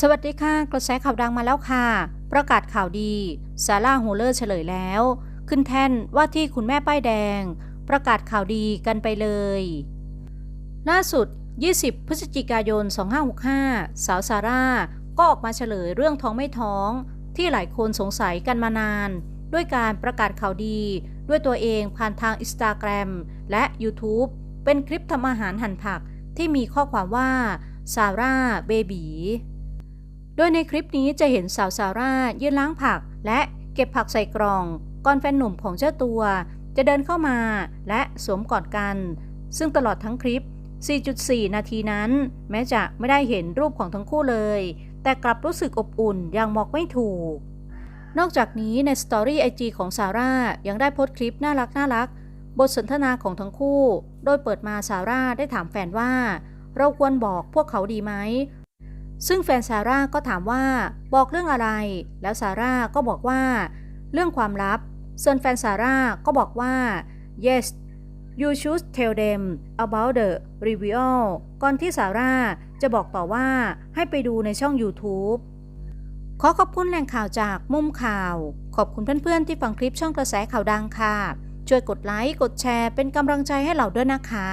สวัสดีค่ะ กระแสข่าวดังมาแล้วค่ะ ประกาศข่าวดีซาร่าโฮเลอร์เฉลยแล้ว ขึ้นแท่นว่าที่คุณแม่ป้ายแดง ประกาศข่าวดีกันไปเลย ล่าสุด 20 พฤศจิกายน 2565 สาวซาร่าก็ออกมาเฉลยเรื่องท้องไม่ท้อง ที่หลายคนสงสัยกันมานาน ด้วยการประกาศข่าวดี ด้วยตัวเองผ่านทางอินสตาแกรมและ YouTube เป็นคลิปทำอาหารหั่นผักที่มีข้อความว่าซาร่าเบบี โดยในคลิปนี้จะเห็นสาวซาร่ายืนล้างผัก และเก็บผักใส่กล่อง ก่อนแฟนหนุ่มของเจ้าตัว จะเดินเข้ามาและสวมกอดกัน ซึ่งตลอดทั้งคลิป 4.4 นาทีนั้น แม้จะไม่ได้เห็นรูปของทั้งคู่เลย แต่กลับรู้สึกอบอุ่นอย่างบอกไม่ถูก นอกจากนี้ในสตอรี่ไอจีของซาร่ายังได้โพสต์คลิปน่ารักน่ารักบทสนทนาของทั้งคู่ โดยเปิดมาซาร่าได้ถามแฟนว่า เราควรบอกพวกเขาดีไหม ซึ่งแฟนซาร่าก็ถามว่าบอกเรื่องอะไร แล้วซาร่าก็บอกว่า เรื่องความลับส่วนแฟนซาร่าก็บอกว่า yes you should tell them about the review ก่อนที่ซาร่าจะบอกต่อว่าให้ไปดูในช่อง YouTube ขอขอบคุณแหล่งข่าวจากมุมข่าว ขอบคุณเพื่อนๆที่ฟังคลิปช่องกระแสข่าวดังค่ะ ช่วยกดไลค์ กดแชร์เป็นกำลังใจให้เราด้วยนะคะ